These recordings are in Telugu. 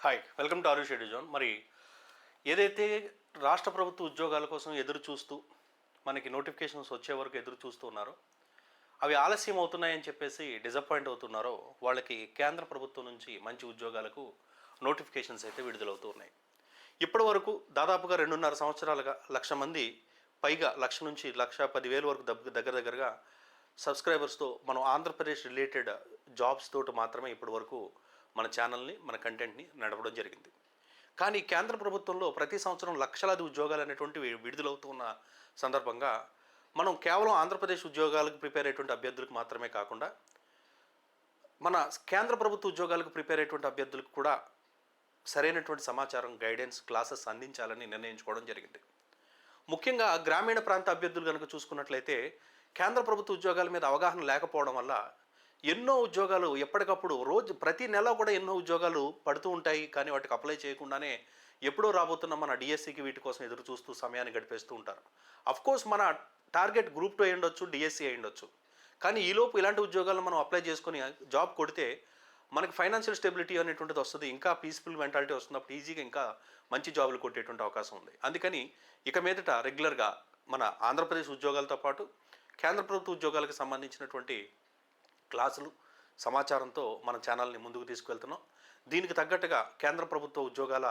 హాయ్ వెల్కమ్ టు ఆరు షెడ్యూ జోన్ మరి ఏదైతే రాష్ట్ర ప్రభుత్వ ఉద్యోగాల కోసం ఎదురు చూస్తూ మనకి నోటిఫికేషన్స్ వచ్చే వరకు ఎదురు చూస్తూ ఉన్నారో అవి ఆలస్యం అవుతున్నాయని చెప్పేసి డిసప్పాయింట్ అవుతున్నారో వాళ్ళకి కేంద్ర ప్రభుత్వం నుంచి మంచి ఉద్యోగాలకు నోటిఫికేషన్స్ అయితే విడుదలవుతూ ఉన్నాయి ఇప్పటి వరకు దాదాపుగా రెండున్నర సంవత్సరాలుగా లక్ష మంది పైగా లక్ష నుంచి లక్ష పదివేల వరకు దగ్గర దగ్గర దగ్గరగా సబ్స్క్రైబర్స్తో మనం ఆంధ్రప్రదేశ్ రిలేటెడ్ జాబ్స్ తోటి మాత్రమే ఇప్పటి వరకు మన ఛానల్ని మన కంటెంట్ని నడపడం జరిగింది. కానీ కేంద్ర ప్రభుత్వంలో ప్రతి సంవత్సరం లక్షలాది ఉద్యోగాలు అనేటువంటివి విడుదలవుతున్న సందర్భంగా మనం కేవలం ఆంధ్రప్రదేశ్ ఉద్యోగాలకు ప్రిపేర్ అయ్యేటువంటి అభ్యర్థులకు మాత్రమే కాకుండా మన కేంద్ర ప్రభుత్వ ఉద్యోగాలకు ప్రిపేర్ అయ్యేటువంటి అభ్యర్థులకు కూడా సరైనటువంటి సమాచారం గైడెన్స్ క్లాసెస్ అందించాలని నిర్ణయించుకోవడం జరిగింది. ముఖ్యంగా గ్రామీణ ప్రాంత అభ్యర్థులు కనుక చూసుకున్నట్లయితే కేంద్ర ప్రభుత్వ ఉద్యోగాల మీద అవగాహన లేకపోవడం వల్ల ఎన్నో ఉద్యోగాలు ఎప్పటికప్పుడు రోజు ప్రతి నెల కూడా ఎన్నో ఉద్యోగాలు పడుతూ ఉంటాయి. కానీ వాటికి అప్లై చేయకుండానే ఎప్పుడో రాబోతున్న మన డిఎస్సికి వీటి కోసం ఎదురు చూస్తూ సమయాన్ని గడిపేస్తూ ఉంటారు. అఫ్కోర్స్ మన టార్గెట్ గ్రూప్ టూ అయ్యుండొచ్చు డిఎస్సి అయ్యుండొచ్చు కానీ ఈలోపు ఇలాంటి ఉద్యోగాలను మనం అప్లై చేసుకొని జాబ్ కొడితే మనకి ఫైనాన్షియల్ స్టెబిలిటీ అనేటువంటిది వస్తుంది. ఇంకా పీస్ఫుల్ మెంటాలిటీ వస్తున్నప్పుడు ఈజీగా ఇంకా మంచి జాబులు కొట్టేటువంటి అవకాశం ఉంది. అందుకని ఇక మీదట రెగ్యులర్గా మన ఆంధ్రప్రదేశ్ ఉద్యోగాలతో పాటు కేంద్ర ప్రభుత్వ ఉద్యోగాలకు సంబంధించినటువంటి క్లాసులు సమాచారంతో మన ఛానల్ని ముందుకు తీసుకువెళ్తున్నాం. దీనికి తగ్గట్టుగా కేంద్ర ప్రభుత్వ ఉద్యోగాల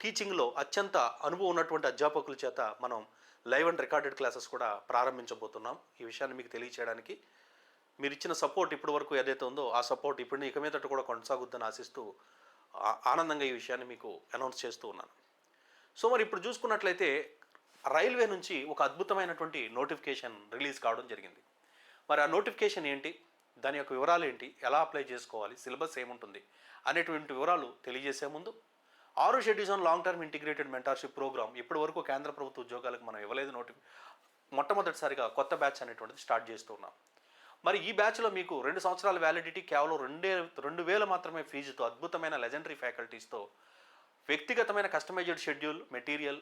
టీచింగ్లో అత్యంత అనుభవం ఉన్నటువంటి అధ్యాపకుల చేత మనం లైవ్ అండ్ రికార్డెడ్ క్లాసెస్ కూడా ప్రారంభించబోతున్నాం. ఈ విషయాన్ని మీకు తెలియచేయడానికి మీరు ఇచ్చిన సపోర్ట్ ఇప్పటి వరకు ఏదైతే ఉందో ఆ సపోర్ట్ ఇప్పుడు ఇక మీదట కూడా కొనసాగుద్దని ఆశిస్తూ ఆనందంగా ఈ విషయాన్ని మీకు అనౌన్స్ చేస్తూ ఉన్నాను. సో మరి ఇప్పుడు చూసుకున్నట్లయితే రైల్వే నుంచి ఒక అద్భుతమైనటువంటి నోటిఫికేషన్ రిలీజ్ కావడం జరిగింది. మరి ఆ నోటిఫికేషన్ ఏంటి? దాని యొక్క వివరాలు ఏంటి? ఎలా అప్లై చేసుకోవాలి? సిలబస్ ఏముంటుంది? అనేటువంటి వివరాలు తెలియజేసే ముందు ఆరు షెడ్యూజన్ long term integrated mentorship program ఇప్పటి వరకు కేంద్ర ప్రభుత్వ ఉద్యోగాలకు మనం ఇవ్వలేదు నోటి మొట్టమొదటిసారిగా కొత్త బ్యాచ్ అనేటువంటిది స్టార్ట్ చేస్తున్నాం మరి ఈ బ్యాచ్లో మీకు రెండు సంవత్సరాల వ్యాలిడిటీ కేవలం రెండే రెండు వేలు మాత్రమే ఫీజుతో అద్భుతమైన లెజెండరీ ఫ్యాకల్టీస్తో వ్యక్తిగతమైన కస్టమైజ్డ్ షెడ్యూల్ మెటీరియల్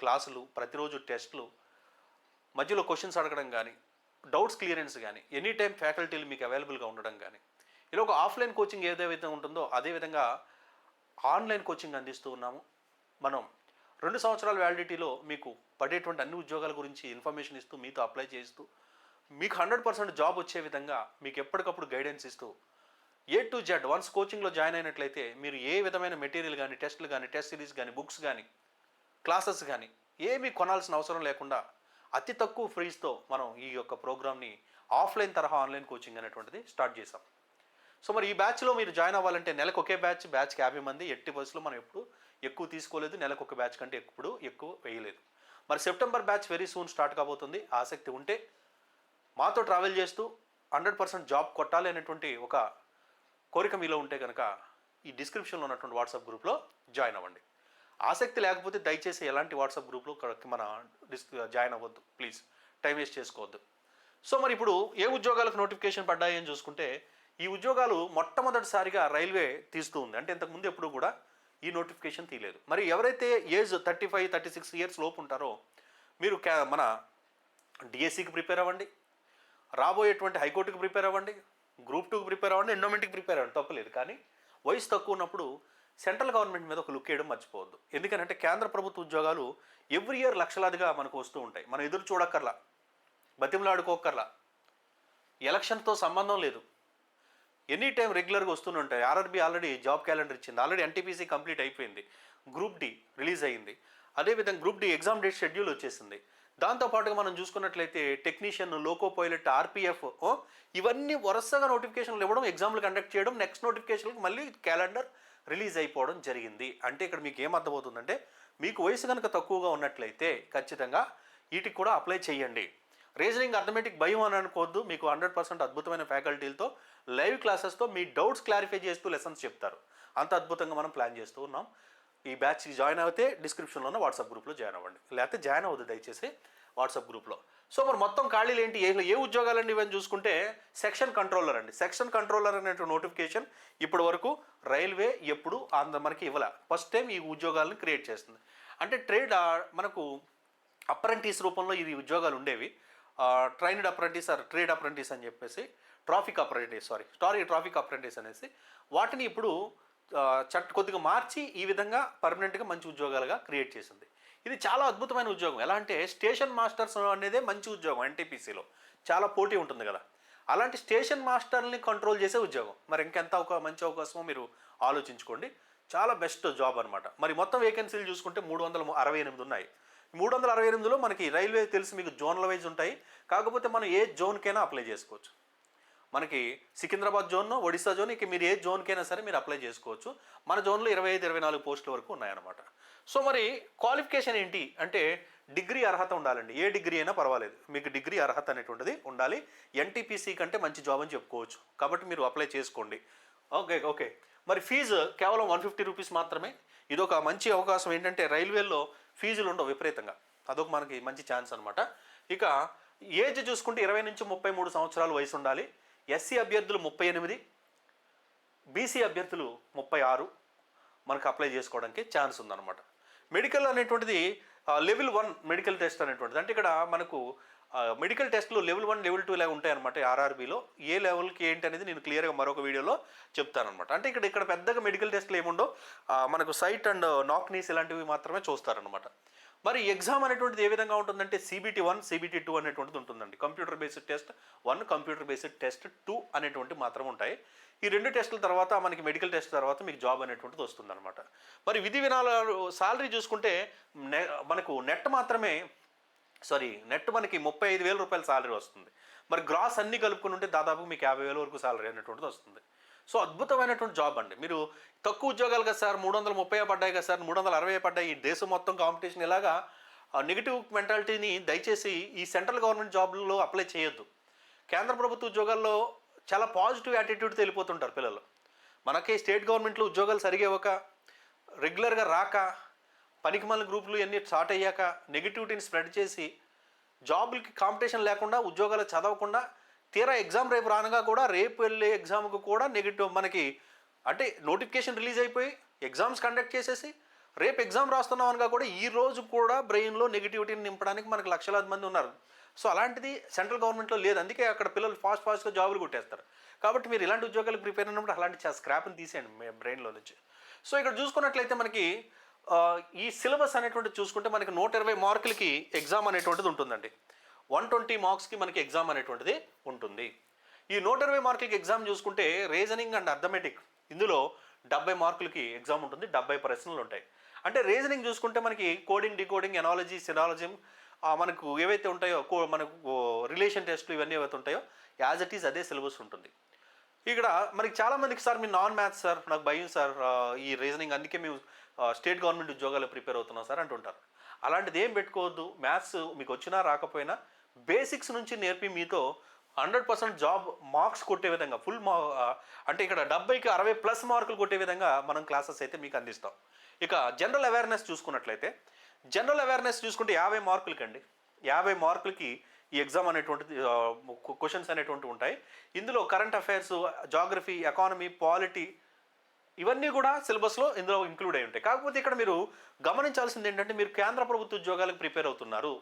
క్లాసులు ప్రతిరోజు టెస్టులు మధ్యలో క్వశ్చన్స్ అడగడం కానీ డౌట్స్ క్లియరెన్స్ కానీ ఎనీ టైం ఫ్యాకల్టీలు మీకు అవైలబుల్గా ఉండడం కానీ ఇలా ఒక ఆఫ్లైన్ కోచింగ్ ఏదైతే ఉంటుందో అదేవిధంగా ఆన్లైన్ కోచింగ్ అందిస్తూ ఉన్నాము. మనం రెండు సంవత్సరాల వ్యాలిడిటీలో మీకు పడేటువంటి అన్ని ఉద్యోగాల గురించి ఇన్ఫర్మేషన్ ఇస్తూ మీతో అప్లై చేస్తూ మీకు హండ్రెడ్ పర్సెంట్ జాబ్ వచ్చే విధంగా మీకు ఎప్పటికప్పుడు గైడెన్స్ ఇస్తూ ఏ టు జెడ్ వన్స్ కోచింగ్లో జాయిన్ అయినట్లయితే మీరు ఏ విధమైన మెటీరియల్ కానీ టెస్టులు కానీ టెస్ట్ సిరీస్ కానీ బుక్స్ కానీ క్లాసెస్ కానీ ఏమీ కొనాల్సిన అవసరం లేకుండా అతి తక్కువ ఫ్రీస్తో మనం ఈ యొక్క ప్రోగ్రామ్ని ఆఫ్లైన్ తరహా ఆన్లైన్ కోచింగ్ అనేటువంటిది స్టార్ట్ చేసాం సో మరి ఈ బ్యాచ్లో మీరు జాయిన్ అవ్వాలంటే నెలకు ఒకే బ్యాచ్ బ్యాచ్కి యాభై మంది ఎట్టి బస్సులో మనం ఎప్పుడు ఎక్కువ తీసుకోలేదు నెలకు ఒక బ్యాచ్ కంటే ఎప్పుడు ఎక్కువ వేయలేదు. మరి September batch very soon start కాబోతుంది. ఆసక్తి ఉంటే మాతో ట్రావెల్ చేస్తూ హండ్రెడ్ పర్సెంట్ జాబ్ కొట్టాలి అనేటువంటి ఒక కోరిక మీలో ఉంటే కనుక ఈ డిస్క్రిప్షన్లో ఉన్నటువంటి వాట్సాప్ గ్రూప్లో జాయిన్ అవ్వండి. ఆసక్తి లేకపోతే దయచేసి ఎలాంటి వాట్సాప్ గ్రూప్లో మన డిస్ జాయిన్ అవ్వద్దు. ప్లీజ్. టైం వేస్ట్ చేసుకోవద్దు. సో మరి ఇప్పుడు ఏ ఉద్యోగాలకు నోటిఫికేషన్ పడ్డాయి అని చూసుకుంటే ఈ ఉద్యోగాలు మొట్టమొదటిసారిగా రైల్వే తీస్తూ ఉంది. అంటే ఇంతకుముందు ఎప్పుడు కూడా ఈ నోటిఫికేషన్ తీయలేదు. మరి ఎవరైతే age thirty five thirty six years లోపు ఉంటారో మీరు క్యా మన డిఎస్సికి ప్రిపేర్ అవ్వండి. రాబోయేటువంటి హైకోర్టుకి ప్రిపేర్ అవ్వండి. గ్రూప్ టూకి ప్రిపేర్ అవ్వండి. ఎండోమెంట్కి ప్రిపేర్ అవ్వండి. తప్పలేదు కానీ వయసు తక్కువ ఉన్నప్పుడు సెంట్రల్ గవర్నమెంట్ మీద ఒక లుక్ వేయడం మర్చిపోవద్దు. ఎందుకంటే కేంద్ర ప్రభుత్వ ఉద్యోగాలు ఎవ్రీ ఇయర్ లక్షలాదిగా మనకు వస్తూ ఉంటాయి. మనం ఎదురు చూడక్కర్లా. బతిమలాడుకోకర్లా ఎలక్షన్తో సంబంధం లేదు. ఎనీ టైం రెగ్యులర్గా వస్తూనే ఉంటాయి. ఆర్ఆర్బీ ఆల్రెడీ జాబ్ క్యాలెండర్ ఇచ్చింది. ఆల్రెడీ ఎన్టీపీసీ కంప్లీట్ అయిపోయింది. గ్రూప్ డి రిలీజ్ అయ్యింది అదేవిధంగా group D exam date schedule వచ్చేసింది. దాంతోపాటుగా మనం చూసుకున్నట్లయితే టెక్నీషియన్ లోకో పైలట్ ఆర్పిఎఫ్ ఇవన్నీ వరుసగా నోటిఫికేషన్లు ఇవ్వడం ఎగ్జామ్లు కండక్ట్ చేయడం నెక్స్ట్ నోటిఫికేషన్కి మళ్ళీ క్యాలెండర్ రిలీజ్ అయిపోవడం జరిగింది. అంటే ఇక్కడ మీకు ఏం అర్థమవుతుందంటే మీకు వయసు కనుక తక్కువగా ఉన్నట్లయితే ఖచ్చితంగా వీటికి కూడా అప్లై చేయండి. రీజనింగ్ అథమెటిక్ భయం అని అనుకోవద్దు. మీకు హండ్రెడ్ పర్సెంట్ అద్భుతమైన ఫ్యాకల్టీలతో లైవ్ క్లాసెస్తో మీ డౌట్స్ క్లారిఫై చేస్తూ లెసన్స్ చెప్తారు. అంత అద్భుతంగా మనం ప్లాన్ చేస్తూ ఉన్నాం. ఈ బ్యాచ్కి జాయిన్ అయితే డిస్క్రిప్షన్లో ఉన్న వాట్సాప్ గ్రూప్లో జాయిన్ అవ్వండి. లేకపోతే జాయిన్ అవ్వద్దు దయచేసి వాట్సాప్ గ్రూప్లో. సో మరి మొత్తం ఖాళీలు ఏంటి ఏ ఏ ఉద్యోగాలండి ఇవన్నీ చూసుకుంటే సెక్షన్ కంట్రోలర్ అండి. సెక్షన్ కంట్రోలర్ అనేటువంటి నోటిఫికేషన్ ఇప్పటి వరకు రైల్వే ఎప్పుడు అంద మనకి ఇవ్వాల. ఫస్ట్ టైం ఈ ఉద్యోగాలను క్రియేట్ చేస్తుంది. అంటే ట్రేడ్ మనకు అప్రెంటిస్ రూపంలో ఇది ఉద్యోగాలు ఉండేవి. Trained apprentice or trade apprentice అని చెప్పేసి traffic apprentice sorry sorry traffic apprentice అనేసి వాటిని ఇప్పుడు చట్ చట్ట కొద్దిగా మార్చి ఈ విధంగా పర్మనెంట్గా మంచి ఉద్యోగాలుగా క్రియేట్ చేసింది. ఇది చాలా అద్భుతమైన ఉద్యోగం. ఎలా అంటే స్టేషన్ మాస్టర్స్ అనేదే మంచి ఉద్యోగం ఎన్టీపీసీలో. చాలా పోటీ ఉంటుంది కదా. అలాంటి స్టేషన్ మాస్టర్ని కంట్రోల్ చేసే ఉద్యోగం. మరి ఇంకెంత ఒక మంచి అవకాశమో మీరు ఆలోచించుకోండి. చాలా బెస్ట్ జాబ్ అనమాట మరి మొత్తం వేకెన్సీలు చూసుకుంటే మూడు వందల అరవై ఎనిమిది ఉన్నాయి. మూడు వందల అరవై ఎనిమిదిలో మనకి రైల్వే తెలిసి మీకు జోన్ల వైజ్ ఉంటాయి. కాకపోతే మనం ఏ జోన్కైనా అప్లై చేసుకోవచ్చు. మనకి సికింద్రాబాద్ జోన్ ఒడిశా జోన్ ఇక మీరు ఏ జోన్కైనా సరే మీరు అప్లై చేసుకోవచ్చు. మన జోన్లో ఇరవై ఐదు ఇరవై నాలుగు పోస్టుల వరకు ఉన్నాయన్నమాట. సో మరి క్వాలిఫికేషన్ ఏంటి? అంటే డిగ్రీ అర్హత ఉండాలండి. ఏ డిగ్రీ అయినా పర్వాలేదు. మీకు డిగ్రీ అర్హత అనేటువంటిది ఉండాలి. ఎన్టీపీసీ కంటే మంచి జాబ్ అని చెప్పుకోవచ్చు. కాబట్టి మీరు అప్లై చేసుకోండి. Okay okay. మరి ఫీజు కేవలం వన్ ఫిఫ్టీ రూపీస్ మాత్రమే. ఇది ఒక మంచి అవకాశం ఏంటంటే రైల్వేల్లో ఫీజులు ఉండవు విపరీతంగా. అదొక మనకి మంచి ఛాన్స్ అనమాట ఇక ఏజ్ చూసుకుంటే ఇరవై నుంచి ముప్పై మూడు సంవత్సరాల వయసు ఉండాలి ఎస్సీ అభ్యర్థులు ముప్పై ఎనిమిది బీసీ అభ్యర్థులు ముప్పై ఆరు మనకు అప్లై చేసుకోవడానికి ఛాన్స్ ఉందన్నమాట. మెడికల్ అనేటువంటిది లెవెల్ వన్ మెడికల్ టెస్ట్ అనేటువంటిది. అంటే ఇక్కడ మనకు మెడికల్ టెస్ట్లు లెవెల్ వన్ లెవెల్ టూ ఇలా ఉంటాయన్నమాట ఆర్ఆర్బీలో ఏ లెవెల్కి ఏంటి అనేది నేను క్లియర్గా మరొక వీడియోలో చెప్తానమాట అంటే ఇక్కడ ఇక్కడ పెద్దగా మెడికల్ టెస్ట్లు ఏముండో మనకు సైట్ అండ్ నాక్నీస్ ఇలాంటివి మాత్రమే చూస్తారనమాట మరి ఎగ్జామ్ అనేటువంటిది ఏ విధంగా ఉంటుందంటే సిబిటి వన్ సిబిటి టూ అనేటువంటిది ఉంటుందండి. Computer based test one computer based test two అనేటువంటి మాత్రం ఉంటాయి. ఈ రెండు టెస్టుల తర్వాత మనకి మెడికల్ టెస్ట్ తర్వాత మీకు జాబ్ అనేటువంటిది వస్తుందన్నమాట. మరి విధి వినాలు శాలరీ చూసుకుంటే నె మనకు నెట్ మాత్రమే సారీ నెట్ మనకి ముప్పై ఐదు వేల రూపాయల సాలరీ వస్తుంది. మరి గ్రాస్ అన్ని కలుపుకుని ఉంటే దాదాపు మీకు యాభై వేల వరకు సాలరీ అనేటువంటిది వస్తుంది. సో అద్భుతమైనటువంటి జాబ్ అండి. మీరు తక్కువ ఉద్యోగాలు కదా సార్ మూడు వందల ముప్పై పడ్డాయి కదా సార్ మూడు వందల అరవై పడ్డాయి. ఈ దేశం మొత్తం కాంపిటీషన్ ఇలాగా నెగిటివ్ మెంటాలిటీని దయచేసి ఈ సెంట్రల్ గవర్నమెంట్ జాబ్లలో అప్లై చేయొద్దు. కేంద్ర ప్రభుత్వ ఉద్యోగాల్లో చాలా పాజిటివ్ యాటిట్యూడ్తో వెళ్ళిపోతుంటారు పిల్లలు. మనకి స్టేట్ గవర్నమెంట్లో ఉద్యోగాలు సరిగా ఒక రెగ్యులర్గా రాక పనికిమాల గ్రూపులు ఇవన్నీ స్టార్ట్ అయ్యాక నెగిటివిటీని స్ప్రెడ్ చేసి జాబులకి కాంపిటీషన్ లేకుండా ఉద్యోగాలు చదవకుండా తీరా ఎగ్జామ్ రేపు రానగా కూడా రేపు వెళ్ళే ఎగ్జామ్కు కూడా నెగిటివ్ మనకి అంటే నోటిఫికేషన్ రిలీజ్ అయిపోయి ఎగ్జామ్స్ కండక్ట్ చేసేసి రేపు ఎగ్జామ్ రాస్తున్నాం అనగా కూడా ఈ రోజు కూడా బ్రెయిన్లో నెగిటివిటీని నింపడానికి మనకి లక్షలాది మంది ఉన్నారు. సో అలాంటిది సెంట్రల్ గవర్నమెంట్లో లేదు. అందుకే అక్కడ పిల్లలు ఫాస్ట్ ఫాస్ట్గా జాబులు కొట్టేస్తారు. కాబట్టి మీరు ఇలాంటి ఉద్యోగాలకు ప్రిపేర్ అయినప్పుడు అలాంటి స్క్రాప్ని తీసేయండి మీ బ్రెయిన్లో నుంచి. సో ఇక్కడ చూసుకున్నట్లయితే మనకి ఈ సిలబస్ అనేటువంటిది చూసుకుంటే మనకి నూట ఇరవై మార్కులకి ఎగ్జామ్ అనేటువంటిది ఉంటుందండి. వన్ ట్వంటీ మార్క్స్కి మనకి ఎగ్జామ్ అనేటువంటిది ఉంటుంది. ఈ నూట ఇరవై మార్కులకి ఎగ్జామ్ చూసుకుంటే రీజనింగ్ అండ్ అర్థమెటిక్ ఇందులో డెబ్బై మార్కులకి ఎగ్జామ్ ఉంటుంది డెబ్బై ప్రశ్నలు ఉంటాయి. అంటే రీజనింగ్ చూసుకుంటే మనకి కోడింగ్ డికోడింగ్ ఎనాలజీ సినాలజీ మనకు ఏవైతే ఉంటాయో కో- మనకు రిలేషన్ టెస్ట్లు ఇవన్నీ ఏవైతే ఉంటాయో యాజ్ ఇట్ ఈస్ అదే సిలబస్ ఉంటుంది. ఇక్కడ మనకి చాలామందికి సార్ మీ నాన్ మ్యాథ్స్ సార్ నాకు భయం సార్ ఈ రీజనింగ్ అందుకే మేము స్టేట్ గవర్నమెంట్ ఉద్యోగాలు ప్రిపేర్ అవుతున్నాం సార్ అంటుంటారు. అలాంటిది ఏం పెట్టుకోవద్దు మ్యాథ్స్ మీకు వచ్చినా రాకపోయినా బేసిక్స్ నుంచి నేర్పి మీతో హండ్రెడ్ పర్సెంట్ జాబ్ మార్క్స్ కొట్టే విధంగా ఫుల్ మా అంటే ఇక్కడ డెబ్బైకి అరవై ప్లస్ మార్కులు కొట్టే విధంగా మనం క్లాసెస్ అయితే మీకు అందిస్తాం. ఇక జనరల్ అవేర్నెస్ చూసుకున్నట్లయితే జనరల్ అవేర్నెస్ చూసుకుంటే యాభై మార్కులకి అండి యాభై మార్కులకి ఈ ఎగ్జామ్ అనేటువంటిది క్వశ్చన్స్ అనేటువంటివి ఉంటాయి. ఇందులో current affairs geography economy polity ఇవన్నీ కూడా సిలబస్లో ఇందులో ఇంక్లూడ్ అయి ఉంటాయి. కాకపోతే ఇక్కడ మీరు గమనించాల్సింది ఏంటంటే మీరు కేంద్ర ప్రభుత్వ ఉద్యోగాలకు ప్రిపేర్ అవుతున్నారు.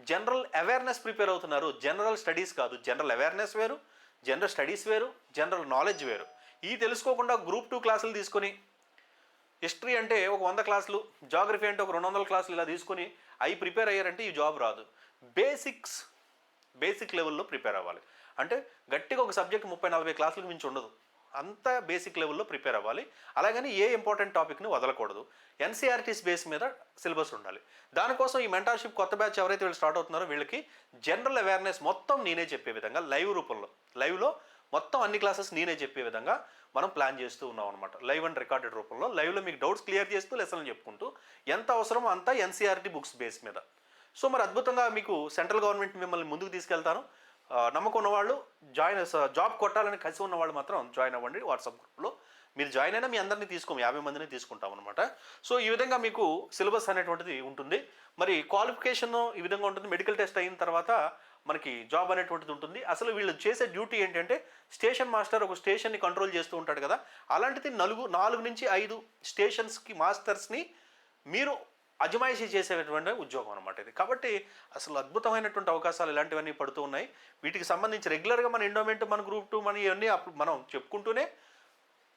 జనరల్ అవేర్నెస్ ప్రిపేర్ అవుతున్నారు. జనరల్ స్టడీస్ కాదు. జనరల్ అవేర్నెస్ వేరు జనరల్ స్టడీస్ వేరు జనరల్ నాలెడ్జ్ వేరు. ఈ తెలుసుకోకుండా గ్రూప్ టూ క్లాసులు తీసుకొని హిస్టరీ అంటే ఒక వంద క్లాసులు జాగ్రఫీ అంటే ఒక రెండు వందల క్లాసులు ఇలా తీసుకొని అవి ప్రిపేర్ అయ్యారంటే ఈ జాబ్ రాదు. బేసిక్స్ బేసిక్ లెవెల్లో ప్రిపేర్ అవ్వాలి. అంటే గట్టిగా ఒక సబ్జెక్ట్ ముప్పై నలభై క్లాసులకు మించి ఉండదు. అంత బేసిక్ లెవెల్లో ప్రిపేర్ అవ్వాలి. అలాగని ఏ ఇంపార్టెంట్ టాపిక్ని వదలకూడదు. ఎన్సీఆర్టీస్ బేస్ మీద సిలబస్ ఉండాలి. దానికోసం ఈ మెంటర్షిప్ కొత్త బ్యాచ్ ఎవరైతే వీళ్ళు స్టార్ట్ అవుతున్నారో వీళ్ళకి జనరల్ అవేర్నెస్ మొత్తం నేనే చెప్పే విధంగా లైవ్ రూపంలో లైవ్లో మొత్తం అన్ని క్లాసెస్ నేనే చెప్పే విధంగా మనం ప్లాన్ చేస్తూ ఉన్నాం అనమాట లైవ్ అండ్ రికార్డెడ్ రూపంలో లైవ్లో మీకు డౌట్స్ క్లియర్ చేస్తూ లెసన్లు చెప్పుకుంటూ ఎంత అవసరమో అంతా ఎన్సీఆర్టీ బుక్స్ బేస్ మీద. సో మరి అద్భుతంగా మీకు సెంట్రల్ గవర్నమెంట్ మిమ్మల్ని ముందుకు తీసుకెళ్తాను. నమ్మకం ఉన్నవాళ్ళు జాయిన్ జాబ్ కొట్టాలని కలిసి ఉన్న వాళ్ళు మాత్రం జాయిన్ అవ్వండి వాట్సాప్ గ్రూప్లో. మీరు జాయిన్ అయినా మీ అందరినీ తీసుకోము యాభై మందిని తీసుకుంటాం అనమాట సో ఈ విధంగా మీకు సిలబస్ అనేటువంటిది ఉంటుంది. మరి క్వాలిఫికేషన్ ఈ విధంగా ఉంటుంది. మెడికల్ టెస్ట్ అయిన తర్వాత మనకి జాబ్ అనేటువంటిది ఉంటుంది. అసలు వీళ్ళు చేసే డ్యూటీ ఏంటంటే స్టేషన్ మాస్టర్ ఒక స్టేషన్ని కంట్రోల్ చేస్తూ ఉంటాడు కదా. అలాంటిది నలుగు నాలుగు నుంచి ఐదు స్టేషన్స్కి మాస్టర్స్ని మీరు అజమాయిషీ చేసేటువంటి ఉద్యోగం అనమాట ఇది. కాబట్టి అసలు అద్భుతమైనటువంటి అవకాశాలు ఇలాంటివన్నీ పడుతూ ఉన్నాయి. వీటికి సంబంధించి రెగ్యులర్గా మన ఎండోమెంట్ మన గ్రూప్ టూ మన ఇవన్నీ అప్పుడు మనం చెప్పుకుంటూనే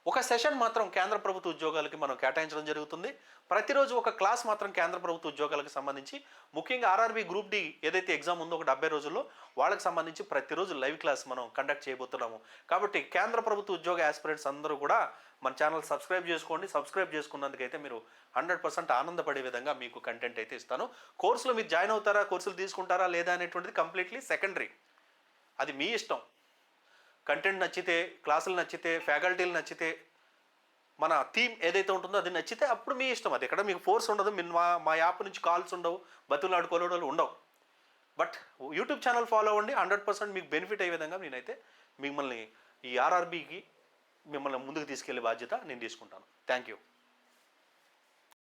ఒక సెషన్ మాత్రం కేంద్ర ప్రభుత్వ ఉద్యోగాలకి మనం కేటాయించడం జరుగుతుంది. ప్రతిరోజు ఒక క్లాస్ మాత్రం కేంద్ర ప్రభుత్వ ఉద్యోగాలకు సంబంధించి ముఖ్యంగా ఆర్ఆర్బీ గ్రూప్ డి ఏదైతే ఎగ్జామ్ ఉందో ఒక డెబ్బై రోజుల్లో వాళ్ళకి సంబంధించి ప్రతిరోజు లైవ్ క్లాస్ మనం కండక్ట్ చేయబోతున్నాము. కాబట్టి కేంద్ర ప్రభుత్వ ఉద్యోగ ఆస్పిరెంట్స్ అందరూ కూడా మన ఛానల్ సబ్స్క్రైబ్ చేసుకోండి. సబ్స్క్రైబ్ చేసుకున్నందుకైతే మీరు హండ్రెడ్ పర్సెంట్ ఆనందపడే విధంగా మీకు కంటెంట్ అయితే ఇస్తాను. కోర్సులో మీరు జాయిన్ అవుతారా? కోర్సులు తీసుకుంటారా లేదా అనేటువంటిది కంప్లీట్లీ సెకండరీ. అది మీ ఇష్టం. కంటెంట్ నచ్చితే క్లాసులు నచ్చితే ఫ్యాకల్టీలు నచ్చితే మన థీమ్ ఏదైతే ఉంటుందో అది నచ్చితే అప్పుడు మీ ఇష్టం. అది ఎక్కడ మీకు ఫోర్స్ ఉండదు. మీ మా మా యాప్ నుంచి కాల్స్ ఉండవు. బతులు ఆడుకోలేడు ఉండవు. బట్ యూట్యూబ్ ఛానల్ ఫాలో అవ్వండి. హండ్రెడ్ పర్సెంట్ మీకు బెనిఫిట్ అయ్యే విధంగా నేనైతే మిమ్మల్ని ఈ ఆర్ఆర్బీకి మిమ్మల్ని ముందుకు తీసుకెళ్ళే బాధ్యత నేను తీసుకుంటాను. Thank you.